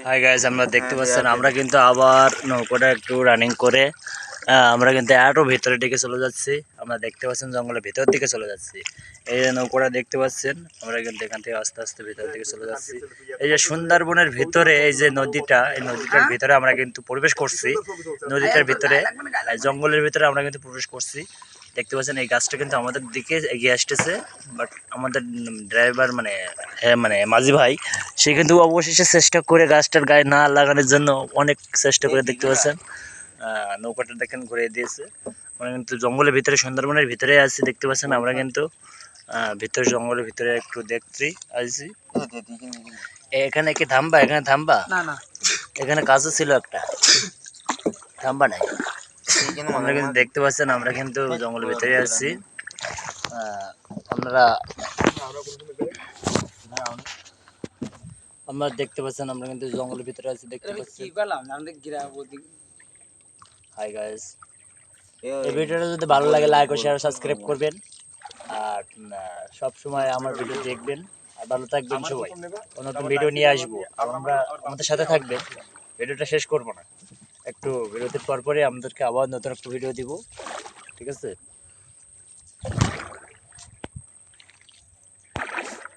Hi guys আমরা দেখতে পাচ্ছেন আমরা কিন্তু আবার নৌকাটা একটু রানিং করে আমরা কিন্তু আরও ভিতরের দিকে চলে যাচ্ছি। আমরা দেখতে পাচ্ছেন জঙ্গলের ভিতর দিকে চলে যাচ্ছি। এই যে নৌকাটা দেখতে পাচ্ছেন আমরা কিন্তু এখান থেকে আস্তে আস্তে ভিতরের দিকে চলে যাচ্ছি। এই যে সুন্দরবনের ভিতরে এই যে নদীটা এই নদীটার ভিতরে আমরা কিন্তু প্রবেশ করছি। নদীটার ভিতরে জঙ্গলের ভিতরে আমরা কিন্তু প্রবেশ করছি। দেখতে পাচ্ছেন এই গাছটা কিন্তু আমাদের দিকে এগিয়ে আসতেছে বাট আমাদের ড্রাইভার মানে হ্যাঁ মানে মাঝি ভাই সে কিন্তু অবশেষে চেষ্টা করে গাছটার গায়ে না লাগানোর জন্য অনেক চেষ্টা করে দেখতে পাচ্ছেন। নৌকাটা দেখেন ঘুরে দিয়েছে। আমরা কিন্তু জঙ্গলের ভিতরে সুন্দরবনের ভিতরে আছি দেখতে পাচ্ছেন আমরা কিন্তু। ভিতরে জঙ্গলের ভিতরে একটু দেখছি আছি এ, এখানে কি থামবা এখানে থামবা এখানে কাজও ছিল একটা। থামবা নাই। আমরা কিন্তু দেখতে পাচ্ছেন আমরা কিন্তু জঙ্গলের ভিতরে আছি। আহ, আপনারা আমরা দেখতে পাচ্ছেন আমরা কিন্তু জঙ্গলের ভিতরে আছি দেখতে ওদিক হাই গাইস এই ভিডিওটা যদি ভালো লাগে লাইক ও শেয়ার সাবস্ক্রাইব করবেন। আর সব সময় আমার ভিডিও দেখবেন। আর ভালো থাকবেন সবাই। নতুন ভিডিও নিয়ে আসব। আর আমরা আমাদের সাথে থাকবেন। ভিডিওটা শেষ করব না। একটু বিরতির পর পরে আমাদেরকে আবার নতুন একটা ভিডিও দিব। ঠিক আছে?